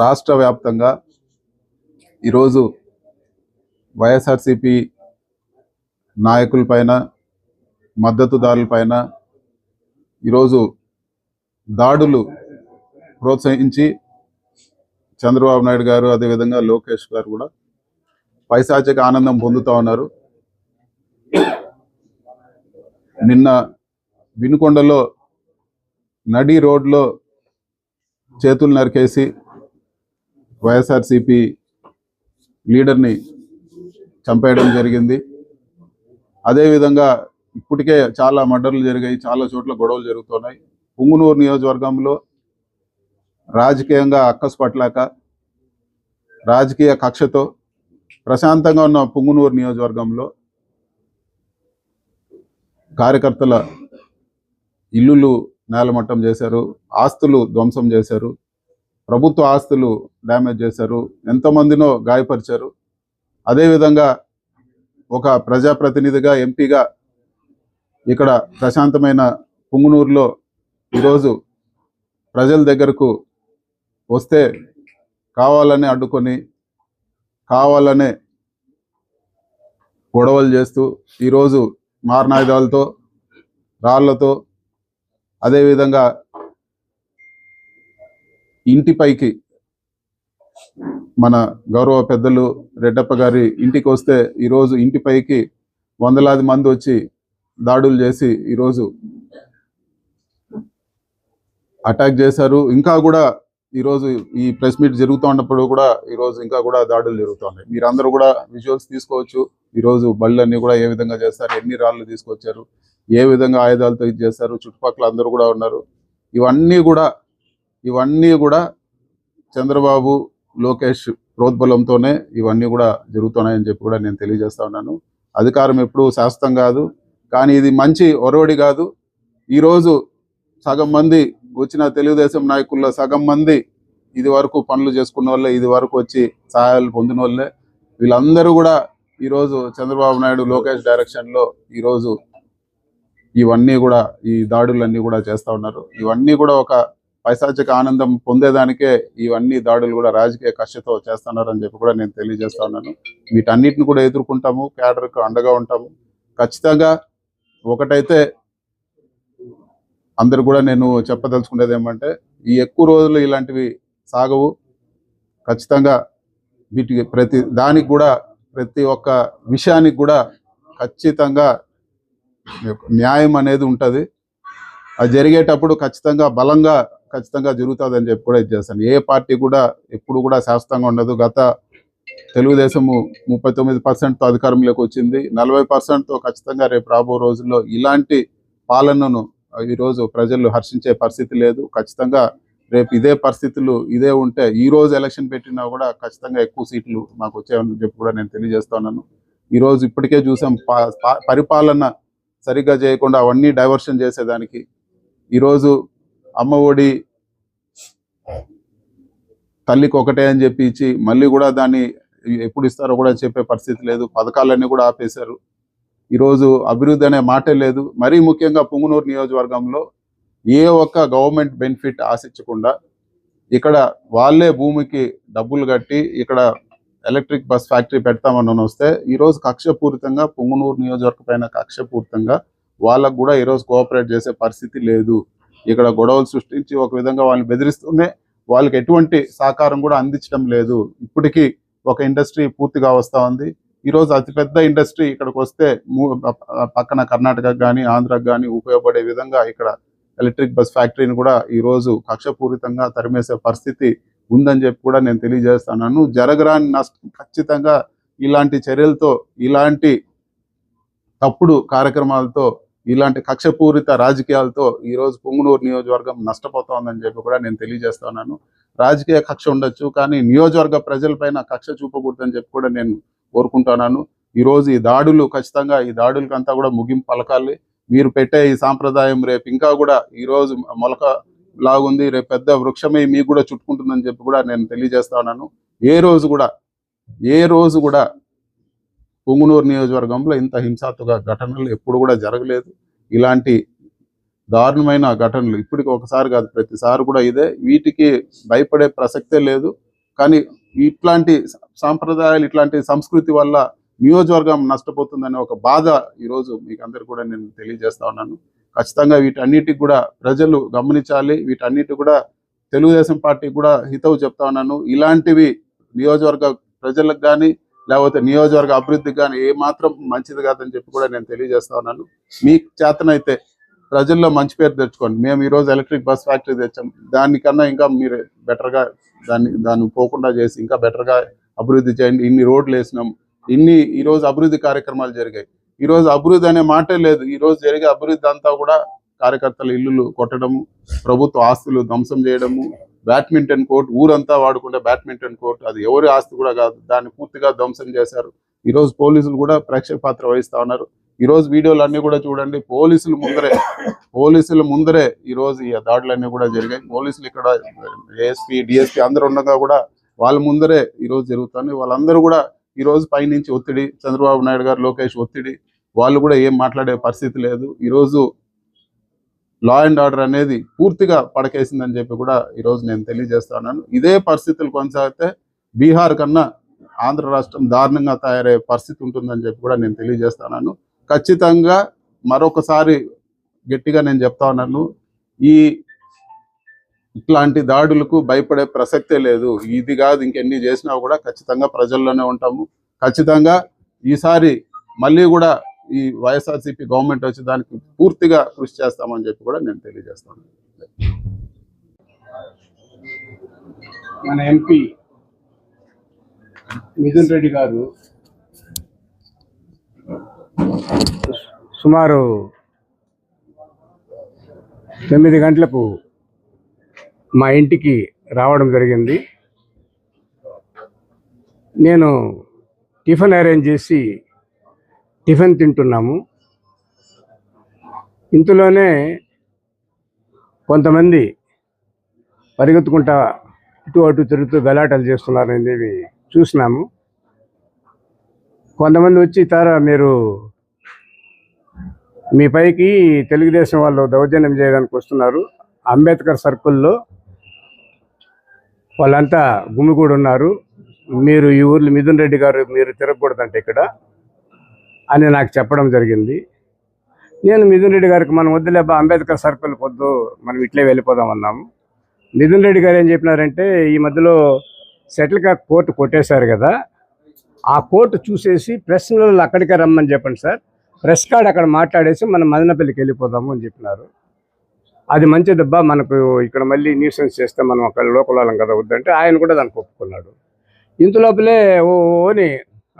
రాష్ట్ర వ్యాప్తంగా ఈరోజు వైఎస్ఆర్సిపి నాయకులపైన మద్దతుదారులపైన ఈరోజు దాడులు ప్రోత్సహించి చంద్రబాబు నాయుడు గారు అదేవిధంగా లోకేష్ గారు కూడా పైశాచిక ఆనందం పొందుతూ ఉన్నారు. నిన్న వినుకొండలో నడి రోడ్లో చేతులు నరికేసి వైఎస్ఆర్సిపి లీడర్ని చంపేయడం జరిగింది. అదేవిధంగా ఇప్పటికే చాలా మర్డర్లు జరిగాయి చాలా చోట్ల గొడవలు జరుగుతున్నాయి. పుంగునూరు నియోజకవర్గంలో రాజకీయంగా అక్కసు పట్టలేక రాజకీయ కక్షతో ప్రశాంతంగా ఉన్న పుంగునూరు నియోజకవర్గంలో కార్యకర్తల ఇల్లులు నేలమట్టం చేశారు ఆస్తులు ధ్వంసం చేశారు. ప్రభుత్వ ఆస్తులు డ్యామేజ్ చేశారు ఎంతమందినో గాయపరిచారు. అదేవిధంగా ఒక ప్రజాప్రతినిధిగా ఎంపీగా ఇక్కడ ప్రశాంతమైన పుంగునూరులో ఈరోజు ప్రజల దగ్గరకు వస్తే కావాలని అడ్డుకొని కావాలనే గొడవలు చేస్తూ ఈరోజు మారణాయుధాలతో రాళ్ళతో అదేవిధంగా ఇంటిపైకి మన గౌరవ పెద్దలు రెడ్డప్ప గారి ఇంటికి వస్తే ఈరోజు ఇంటిపైకి వందలాది మంది వచ్చి దాడులు చేసి ఈరోజు అటాక్ చేశారు. ఇంకా కూడా ఈరోజు ఈ ప్రెస్ మీట్ జరుగుతూ ఉన్నప్పుడు కూడా ఈరోజు ఇంకా కూడా దాడులు జరుగుతున్నాయి. మీరందరూ కూడా విజువల్స్ తీసుకోవచ్చు. ఈరోజు బళ్ళన్నీ కూడా ఏ విధంగా చేస్తారు ఎన్ని రాళ్ళు తీసుకొచ్చారు ఏ విధంగా ఆయుధాలతో ఇది చేస్తారు చుట్టుపక్కల అందరూ కూడా ఉన్నారు. ఇవన్నీ కూడా ఇవన్నీ కూడా చంద్రబాబు లోకేష్ ప్రోద్బలంతోనే ఇవన్నీ కూడా జరుగుతున్నాయని చెప్పి కూడా నేను తెలియజేస్తా ఉన్నాను. అధికారం ఎప్పుడూ శాశ్వతం కాదు కానీ ఇది మంచి ఒరవడి కాదు. ఈరోజు సగం మంది వచ్చిన తెలుగుదేశం నాయకుల్లో సగం మంది ఇది వరకు పనులు చేసుకున్న వాళ్ళే ఇది వరకు వచ్చి సహాయాలు పొందిన వాళ్ళే. వీళ్ళందరూ కూడా ఈరోజు చంద్రబాబు నాయుడు లోకేష్ డైరెక్షన్లో ఈరోజు ఇవన్నీ కూడా ఈ దాడులన్నీ కూడా చేస్తూ ఉన్నారు. ఇవన్నీ కూడా ఒక పైశాచిక ఆనందం పొందేదానికే ఇవన్నీ దాడులు కూడా రాజకీయ కక్షతో చేస్తున్నారని చెప్పి కూడా నేను తెలియజేస్తా ఉన్నాను. వీటన్నిటిని కూడా ఎదుర్కొంటాము క్యాడర్కు అండగా ఉంటాము. ఖచ్చితంగా ఒకటైతే అందరు కూడా నేను చెప్పదలుచుకునేది ఏమంటే ఈ ఎక్కువ రోజులు ఇలాంటివి సాగవు. ఖచ్చితంగా వీటికి ప్రతి దానికి కూడా ప్రతి ఒక్క విషయానికి కూడా ఖచ్చితంగా న్యాయం అనేది ఉంటుంది. అది జరిగేటప్పుడు ఖచ్చితంగా బలంగా ఖచ్చితంగా జరుగుతుందని చెప్పి కూడా ఇది చేస్తాను. ఏ పార్టీ కూడా ఎప్పుడు కూడా శాశ్వతంగా ఉండదు. గత తెలుగుదేశము ముప్పై తొమ్మిది పర్సెంట్తో అధికారంలోకి వచ్చింది. నలభై పర్సెంట్తో ఖచ్చితంగా రేపు రాబో రోజుల్లో ఇలాంటి పాలనను ఈరోజు ప్రజలు హర్షించే పరిస్థితి లేదు. ఖచ్చితంగా రేపు ఇదే పరిస్థితులు ఇదే ఉంటే ఈ రోజు ఎలక్షన్ పెట్టినా కూడా ఖచ్చితంగా ఎక్కువ సీట్లు మాకు వచ్చాయని చెప్పి కూడా నేను తెలియజేస్తున్నాను. ఈ రోజు ఇప్పటికే చూసాం పరిపాలన సరిగ్గా చేయకుండా అవన్నీ డైవర్షన్ చేసేదానికి ఈరోజు అమ్మ ఒడి తల్లికి ఒకటే అని చెప్పి ఇచ్చి మళ్ళీ కూడా దాన్ని ఎప్పుడు ఇస్తారో కూడా చెప్పే పరిస్థితి లేదు. పథకాలన్నీ కూడా ఆపేశారు. ఈరోజు అభివృద్ధి అనే మాటే లేదు. మరీ ముఖ్యంగా పుంగునూరు నియోజకవర్గంలో ఏ ఒక్క గవర్నమెంట్ బెనిఫిట్ ఆశించకుండా ఇక్కడ వాళ్ళే భూమికి డబ్బులు కట్టి ఇక్కడ ఎలక్ట్రిక్ బస్ ఫ్యాక్టరీ పెడతామని వస్తే ఈరోజు కక్షపూరితంగా పుంగునూరు నియోజకవర్గం పైన కక్షపూరితంగా వాళ్ళకు కూడా ఈరోజు కోఆపరేట్ చేసే పరిస్థితి లేదు. ఇక్కడ గొడవలు సృష్టించి ఒక విధంగా వాళ్ళని బెదిరిస్తూనే వాళ్ళకి ఎటువంటి సహకారం కూడా అందించడం లేదు. ఇప్పటికీ ఒక ఇండస్ట్రీ పూర్తిగా వస్తూ ఉంది. ఈరోజు అతిపెద్ద ఇండస్ట్రీ ఇక్కడికి వస్తే పక్కన కర్ణాటకకు కానీ ఆంధ్రకు కానీ ఉపయోగపడే విధంగా ఇక్కడ ఎలక్ట్రిక్ బస్ ఫ్యాక్టరీని కూడా ఈరోజు కక్షపూరితంగా తరిమేసే పరిస్థితి ఉందని చెప్పి కూడా నేను తెలియజేస్తున్నాను. జరగరాని నష్టం ఖచ్చితంగా ఇలాంటి చర్యలతో ఇలాంటి తప్పుడు కార్యక్రమాలతో ఇలాంటి కక్షపూరిత రాజకీయాలతో ఈ రోజు పొంగునూరు నియోజకవర్గం నష్టపోతోందని చెప్పి కూడా నేను తెలియజేస్తున్నాను రాజకీయ కక్ష ఉండొచ్చు కానీ నియోజకవర్గ ప్రజలపైన కక్ష చూపకూడదని చెప్పి కూడా నేను కోరుకుంటున్నాను ఈ రోజు ఈ దాడులు ఖచ్చితంగా ఈ దాడులకంతా కూడా ముగింపు పలకాలి. మీరు పెట్టే ఈ సాంప్రదాయం రేపు ఇంకా కూడా ఈ రోజు మొలక లాగుంది రేపు పెద్ద వృక్షమే మీకు కూడా చుట్టుకుంటుందని చెప్పి కూడా నేను తెలియజేస్తా ఉన్నాను. ఏ రోజు కూడా ఏ రోజు కూడా పొంగునూరు నియోజకవర్గంలో ఇంత హింసాత్మక ఘటనలు ఎప్పుడు కూడా జరగలేదు. ఇలాంటి దారుణమైన ఘటనలు ఇప్పటికి ఒకసారి కాదు ప్రతిసారి కూడా ఇదే. వీటికి భయపడే ప్రసక్తే లేదు. కానీ ఇట్లాంటి సాంప్రదాయాలు ఇట్లాంటి సంస్కృతి వల్ల నియోజకవర్గం నష్టపోతుందనే ఒక బాధ ఈరోజు మీకు అందరు కూడా నేను తెలియజేస్తా ఉన్నాను. ఖచ్చితంగా వీటన్నిటికి కూడా ప్రజలు గమనించాలి. వీటన్నిటి కూడా తెలుగుదేశం పార్టీ కూడా హితవు చెప్తా ఉన్నాను. ఇలాంటివి నియోజకవర్గ ప్రజలకు కానీ లేకపోతే నియోజకవర్గ అభివృద్ధికి కానీ ఏ మాత్రం మంచిది కాదని చెప్పి కూడా నేను తెలియజేస్తా ఉన్నాను. మీ చేతనైతే ప్రజల్లో మంచి పేరు తెచ్చుకోండి. మేము ఈరోజు ఎలక్ట్రిక్ బస్ ఫ్యాక్టరీ తెచ్చాం. దానికన్నా ఇంకా మీరు బెటర్గా దాన్ని దాన్ని పోకుండా చేసి ఇంకా బెటర్గా అభివృద్ధి చేయండి. ఇన్ని రోడ్లు వేసినాం. ఇన్ని ఈరోజు అభివృద్ధి కార్యక్రమాలు జరిగాయి. ఈరోజు అభివృద్ధి అనే మాటే లేదు. ఈరోజు జరిగే అభివృద్ధి అంతా కూడా కార్యకర్తల ఇల్లులు కొట్టడము ప్రభుత్వ ఆస్తులు ధ్వంసం చేయడము బ్యాడ్మింటన్ కోర్ట్ ఊరంతా వాడుకుంటే బ్యాడ్మింటన్ కోర్ట్ అది ఎవరి ఆస్తి కూడా కాదు. దాన్ని పూర్తిగా ధ్వంసం చేశారు. ఈ రోజు పోలీసులు కూడా ప్రేక్షక పాత్ర వహిస్తా ఉన్నారు. ఈ రోజు వీడియోలు అన్ని కూడా చూడండి. పోలీసులు ముందరే పోలీసుల ముందరే ఈ రోజు ఈ దాడులన్నీ కూడా జరిగాయి. పోలీసులు ఇక్కడ ఏఎస్పీ డిఎస్పీ అందరు ఉండగా కూడా వాళ్ళ ముందరే ఈ రోజు జరుగుతుంది వాళ్ళందరూ కూడా ఈ రోజు పైనుంచి ఒత్తిడి. చంద్రబాబు నాయుడు గారు లోకేష్ ఒత్తిడి. వాళ్ళు కూడా ఏం మాట్లాడే పరిస్థితి లేదు. ఈ రోజు లా అండ్ ఆర్డర్ అనేది పూర్తిగా పడకేసిందని చెప్పి కూడా ఈ రోజు నేను తెలియజేస్తున్నాను. ఇదే పరిస్థితులు కొనసాగితే బీహార్ కన్నా ఆంధ్ర రాష్ట్రం దారుణంగా తయారయ్యే పరిస్థితి ఉంటుందని చెప్పి కూడా నేను తెలియజేస్తున్నాను. ఖచ్చితంగా మరొకసారి గట్టిగా నేను చెప్తా ఉన్నాను. ఈ ఇట్లాంటి దాడులకు భయపడే ప్రసక్తే లేదు. ఇది కాదు ఇంకెన్ని చేసినా కూడా ఖచ్చితంగా ప్రజల్లోనే ఉంటాము. ఖచ్చితంగా ఈసారి మళ్ళీ కూడా ఈ వైఎస్ఆర్సీపీ గవర్నమెంట్ వచ్చి దానికి పూర్తిగా కృషి చేస్తామని చెప్పి కూడా నేను తెలియజేస్తాను. మన ఎంపీ మిథున్ రెడ్డి గారు సుమారు తొమ్మిది గంటలకు మా ఇంటికి రావడం జరిగింది. నేను టిఫిన్ అరేంజ్ చేసి టిఫిన్ తింటున్నాము. ఇంతలోనే కొంతమంది పరిగెత్తుకుంటా ఇటు అటు తిరుగుతూ గలాటలు చేస్తున్నారనేవి చూసినాము. కొంతమంది వచ్చి తారా మీరు మీ పైకి తెలుగుదేశం వాళ్ళు దౌర్జన్యం చేయడానికి వస్తున్నారు. అంబేద్కర్ సర్కిల్లో వాళ్ళంతా గుమిగూడి ఉన్నారు మీరు ఈ ఊర్లో మిథున్ రెడ్డి గారు మీరు తిరగకూడదంటే ఇక్కడ. అని నాకు చెప్పడం జరిగింది. నేను మిథున్ రెడ్డి గారికి మనం వద్దులేబా అంబేద్కర్ సర్కిల్ పొద్దు మనం ఇట్లే వెళ్ళిపోదాం అన్నాము. మిథున్ రెడ్డి గారు ఏం చెప్పినారంటే ఈ మధ్యలో సెటిల్ కాక్ కోర్టు కొట్టేశారు కదా ఆ కోర్టు చూసేసి ప్రశ్నలు అక్కడికే రమ్మని చెప్పండి సార్. ప్రెస్ కార్డ్ అక్కడ మాట్లాడేసి మనం మదనపల్లికి వెళ్ళిపోదాము అని చెప్పినారు. అది మంచిదబ్బా మనకు ఇక్కడ మళ్ళీ న్యూసెన్స్ చేస్తే మనం అక్కడ లోకల్ వాళ్ళం కదా వద్దంటే ఆయన కూడా దానికి ఒప్పుకున్నాడు. ఇంత లోపలే ఓ అని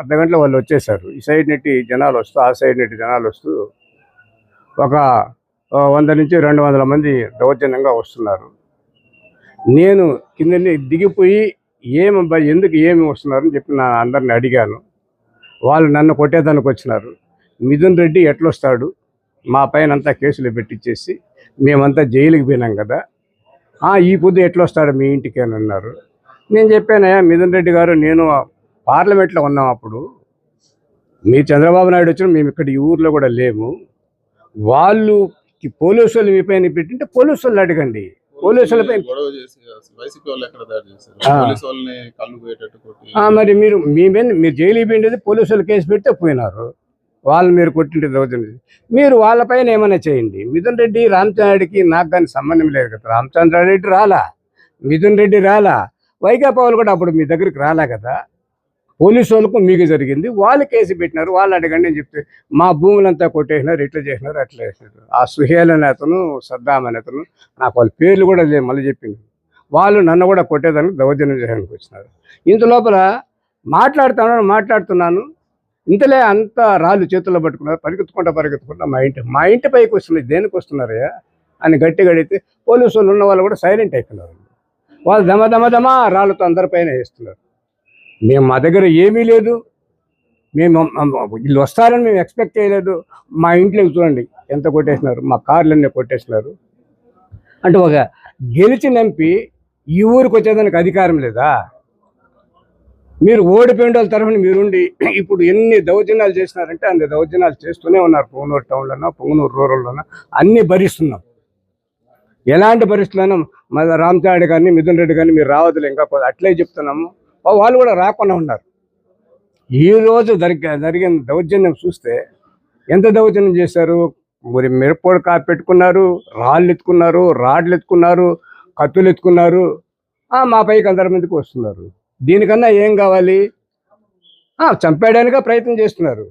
అర్ధ గంటలో వాళ్ళు వచ్చేసారు. ఈ సైడ్ నెట్టి జనాలు వస్తూ ఆ సైడ్ నెట్టి జనాలు వస్తూ ఒక వంద నుంచి రెండు వందల మంది దౌర్జన్యంగా వస్తున్నారు. నేను కింద దిగిపోయి ఏమి ఎందుకు ఏమి వస్తున్నారని చెప్పి నా అందరిని అడిగాను. వాళ్ళు నన్ను కొట్టేదానికి వచ్చినారు. మిథున్ రెడ్డి ఎట్లొస్తాడు? మా పైన అంతా కేసులు పెట్టించేసి మేమంతా జైలుకి పోయినాం కదా. ఈ పొద్దు ఎట్లొస్తాడు మీ ఇంటికి అని అన్నారు. నేను చెప్పానయ్యా మిథున్ రెడ్డి గారు నేను పార్లమెంట్లో ఉన్నాం అప్పుడు మీ చంద్రబాబు నాయుడు వచ్చిన మేము ఇక్కడ ఈ ఊర్లో కూడా లేము. వాళ్ళు పోలీసు వాళ్ళు మీ పైన పెట్టింటే పోలీసు వాళ్ళు అడగండి వాళ్ళు. పోలీసు మరి మీరు మీ మీద మీరు జైలు పోయిండేది పోలీసులు కేసు పెడితే పోయినారు. వాళ్ళు మీరు కొట్టింటే దౌర్జన్యం మీరు వాళ్ళపైన ఏమైనా చేయండి. మిథున్ రెడ్డి రామచంద్రారెడ్డికి నాకు కానీ సంబంధం లేదు కదా. రామచంద్రారెడ్డి రాలా? మిథున్ రెడ్డి రాలా? వైకాపా వాళ్ళు కూడా అప్పుడు మీ దగ్గరికి రాలా కదా? పోలీసు వాళ్ళకు మీకు జరిగింది. వాళ్ళు కేసు పెట్టినారు. వాళ్ళు అడగండి అని చెప్తే మా భూములంతా కొట్టేసినారు ఇట్లా చేసినారు అట్లా చేసినారు. ఆ సుహేల్ అనే అతను సద్దాం అనే అతను నాకు వాళ్ళ పేర్లు కూడా లేదు మళ్ళీ చెప్పింది వాళ్ళు నన్ను కూడా కొట్టేదానికి దౌర్జన్యం చేయడానికి వచ్చినారు. ఇంత లోపల మాట్లాడుతున్నాను మాట్లాడుతున్నాను. ఇంతలే అంత రాళ్ళు చేతుల్లో పట్టుకున్నారు పరిగెత్తుకుంటా పరిగెత్తుకుంటా మా ఇంటి మా ఇంటి పైకి వస్తున్నాయి. దేనికి వస్తున్నారయ్యా? అని గట్టిగా అడిగితే పోలీసు వాళ్ళు ఉన్న వాళ్ళు కూడా సైలెంట్ అయిపోయినారు. వాళ్ళు దమ దమ దమ రాళ్ళతో అందరిపైన వేస్తున్నారు. మేము మా దగ్గర ఏమీ లేదు. మేము వీళ్ళు వస్తారని మేము ఎక్స్పెక్ట్ చేయలేదు. మా ఇంట్లోకి చూడండి ఎంత కొట్టేసినారు. మా కార్లన్నీ కొట్టేసినారు. అంటే ఒక గెలిచిన ఎంపీ ఈ ఊరికి వచ్చేదానికి అధికారం లేదా? మీరు ఓడిపోయిన వాళ్ళ తరఫున మీరుండి ఇప్పుడు ఎన్ని దౌర్జన్యాలు చేసినారంటే అన్ని దౌర్జన్యాలు చేస్తూనే ఉన్నారు. పొంగనూరు టౌన్లోనో పొంగనూరు రూరల్లోనో అన్నీ భరిస్తున్నాం. ఎలాంటి పరిస్థితులను మన రామచారెడ్డి కానీ మిథున్ రెడ్డి కానీ మీరు రావద్దులే. ఇంకా అట్లే చెప్తున్నాము. వాళ్ళు కూడా రాకుండా ఉన్నారు. ఈ రోజు జరిగ జరిగిన దౌర్జన్యం చూస్తే ఎంత దౌర్జన్యం చేశారు? మరి మిరపొడి కా పెట్టుకున్నారు రాళ్ళు ఎత్తుకున్నారు రాడ్లు ఎత్తుకున్నారు కత్తులు ఎత్తుకున్నారు మా పైకి అందరి మందికి వస్తున్నారు. దీనికన్నా ఏం కావాలి? చంపేయడానికే ప్రయత్నం చేస్తున్నారు.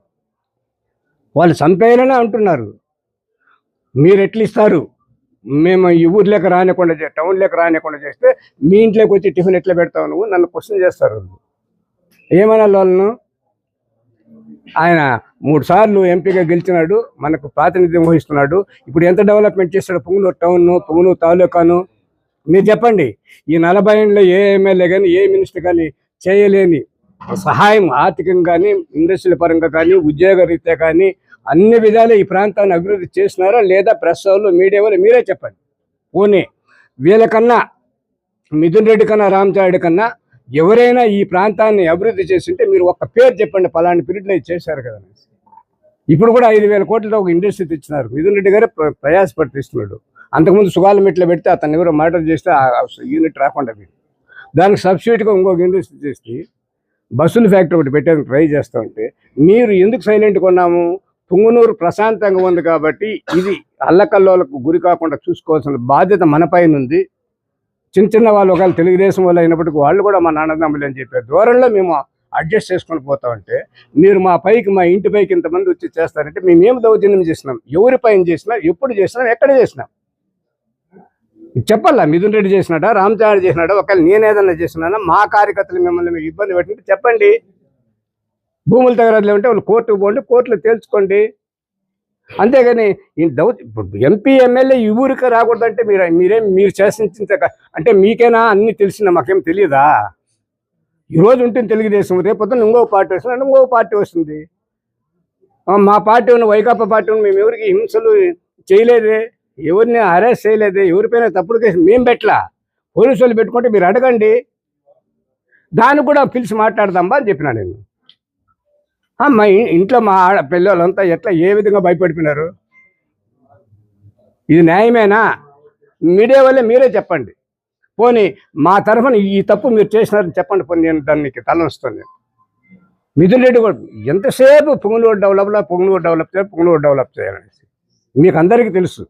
వాళ్ళు చంపేయాలని అంటున్నారు. మీరు ఎట్లా ఇస్తారు మేము ఈ ఊర్లోకి రానికుండా చే- టౌన్లోకి రానికుండా చేస్తే మీ ఇంట్లోకి వచ్చి టిఫిన్ ఎట్లా పెడతావు నువ్వు? నన్ను క్వశ్చన్ చేస్తారు ఏమనాలి వాళ్ళను? ఆయన మూడు సార్లు ఎంపీగా గెలిచినాడు మనకు ప్రాతినిధ్యం వహిస్తున్నాడు. ఇప్పుడు ఎంత డెవలప్మెంట్ చేస్తాడు పొంగులూరు టౌన్ పొంగులూరు తాలూకాను? మీరు చెప్పండి. ఈ నలభై ఏళ్ళలో ఏ ఎమ్మెల్యే కానీ ఏ మినిస్టర్ కానీ చేయలేని సహాయం ఆర్థికంగా కానీ ఇండస్ట్రీల పరంగా కానీ ఉద్యోగ రీత్యా కానీ అన్ని విధాలు ఈ ప్రాంతాన్ని అభివృద్ధి చేసినారా లేదా ప్రెస్ వాళ్ళు మీడియా వాళ్ళు మీరే చెప్పండి. పోనీ వీళ్ళకన్నా మిథున్ రెడ్డి కన్నా రామచారెడ్డి కన్నా ఎవరైనా ఈ ప్రాంతాన్ని అభివృద్ధి చేసింటే మీరు ఒక్క పేరు చెప్పండి పలాంటి పీరియడ్లో చేశారు కదా ఇప్పుడు కూడా ఐదు వేల కోట్లతో ఒక ఇండస్ట్రీ తెచ్చినారు. మిథున్ రెడ్డి గారే ప్రయాసపడిస్తున్నాడు అంతకుముందు సుగాల మెట్లో పెడితే అతను ఎవరో మర్డర్ చేస్తే యూనిట్ రాకుండా మీరు దానికి సబ్సిడీగా ఇంకొక ఇండస్ట్రీ చేసి బస్సుల ఫ్యాక్టరీ ఒకటి పెట్టేందుకు ట్రై చేస్తూ ఉంటే మీరు ఎందుకు సైలెంట్ కొన్నాము పుంగునూరు ప్రశాంతంగా ఉంది కాబట్టి ఇది అల్లకల్లోలకు గురి కాకుండా చూసుకోవాల్సిన బాధ్యత మన పైన ఉంది. చిన్న చిన్న వాళ్ళు ఒకవేళ తెలుగుదేశం వాళ్ళు అయినప్పటికీ వాళ్ళు కూడా మా నాన్నదమ్ములు అని చెప్పారు దూరంలో మేము అడ్జస్ట్ చేసుకొని పోతా ఉంటే మీరు మా పైకి మా ఇంటి పైకి ఇంతమంది వచ్చి చేస్తారంటే మేము ఏం దౌర్జన్యం చేసినాం? ఎవరి పైన చేసినాం ఎప్పుడు చేసినాం ఎక్కడ చేసినాం. చెప్పాలా? మిథున్ రెడ్డి చేసినాడా? రామచారి చేసినాడా? ఒకవేళ నేను ఏదన్నా చేసినానా? మా కార్యకర్తలు మిమ్మల్ని మీకు ఇబ్బంది పెట్టినట్టు చెప్పండి. భూముల తగరాదులు ఉంటే వాళ్ళు కోర్టుకు పోండి కోర్టులో తేల్చుకోండి. అంతేగాని దౌ ఇప్పుడు ఎంపీ ఎమ్మెల్యే ఈ ఊరికే రాకూడదంటే మీరు మీరేం మీరు చేసిన అంటే మీకేనా అన్ని తెలిసిన మాకేం తెలియదా ఈ రోజు ఉంటుంది తెలుగుదేశం రేపు ఇంకో పార్టీ వస్తుంది ఇంకో పార్టీ వస్తుంది. మా పార్టీ ఉన్న వైకాపా పార్టీ ఉన్న మేము ఎవరికి హింసలు చేయలేదే ఎవరిని అరెస్ట్ చేయలేదే ఎవరిపైన తప్పుడు కేసు మేము పెట్టలా? పోలీసు వాళ్ళు పెట్టుకుంటే మీరు అడగండి. దాన్ని కూడా పిలిచి మాట్లాడదాం అని చెప్పినా నేను. మా ఇ- ఇంట్లో మా ఆడ పిల్లలంతా ఎట్లా ఏ విధంగా భయపడిపోయినారు? ఇది న్యాయమేనా? మీడియా వల్లే మీరే చెప్పండి. పోనీ మా తరఫున ఈ తప్పు మీరు చేసినారని చెప్పండి పోనీ నేను దానికి తలొస్తాను మిథున్ రెడ్డి కూడా ఎంతసేపు పొంగులూరు డెవలప్ పొంగులూరు డెవలప్ చేయాలి పొంగులూరు డెవలప్ చేయాలనేసి. మీకు అందరికీ తెలుసు.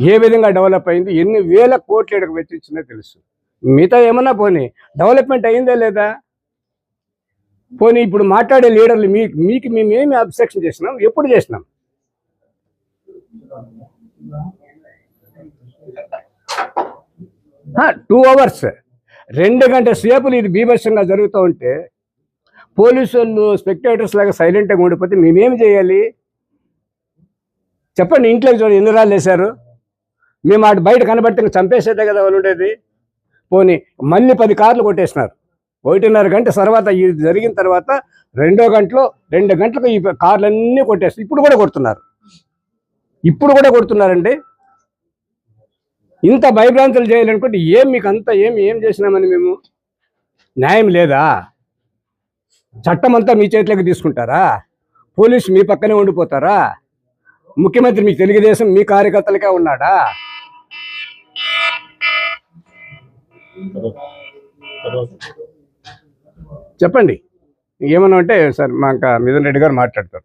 ఏ విధంగా డెవలప్ అయింది ఎన్ని వేల కోట్లు ఇక్కడికి వెచ్చించిందో తెలుసు. మిగతా ఏమన్నా పోనీ డెవలప్మెంట్ అయిందా లేదా? పోనీ ఇప్పుడు మాట్లాడే లీడర్లు మీ మీకు మేము ఏమి అబ్సెక్షన్ చేసినాం ఎప్పుడు చేసినాం టూ అవర్స్. రెండు గంటల సేపులు ఇది బీభత్సంగా జరుగుతూ ఉంటే పోలీసు వాళ్ళు స్పెక్టేటర్స్ లాగా సైలెంట్గా ఉండిపోతే మేమేమి చేయాలి? చెప్పండి ఇంట్లోకి చూడండి ఎన్ని రాళ్ళు వేశారు? మేము అటు బయట కనబడితే చంపేసేదే కదా వాళ్ళు ఉండేది. పోనీ మళ్ళీ పది కార్లు కొట్టేసినారు. ఒకటిన్నర గంట తర్వాత ఇది జరిగిన తర్వాత రెండో గంటలో రెండు గంటలకు ఈ కార్లన్నీ కొట్టేస్తారు ఇప్పుడు కూడా కొడుతున్నారు. ఇప్పుడు కూడా కొడుతున్నారండి. ఇంత భయభ్రాంతులు చేయాలనుకుంటే ఏం మీకు అంత ఏమి ఏం చేసినామని మేము? న్యాయం లేదా? చట్టం అంతా మీ చేతిలోకి తీసుకుంటారా? పోలీసు మీ పక్కనే ఉండిపోతారా? ముఖ్యమంత్రి మీ తెలుగుదేశం మీ కార్యకర్తలకే ఉన్నాడా? చెప్పండి. ఏమన్నా అంటే సార్ మా ఇంకా మిథున్ రెడ్డి గారు మాట్లాడతారు.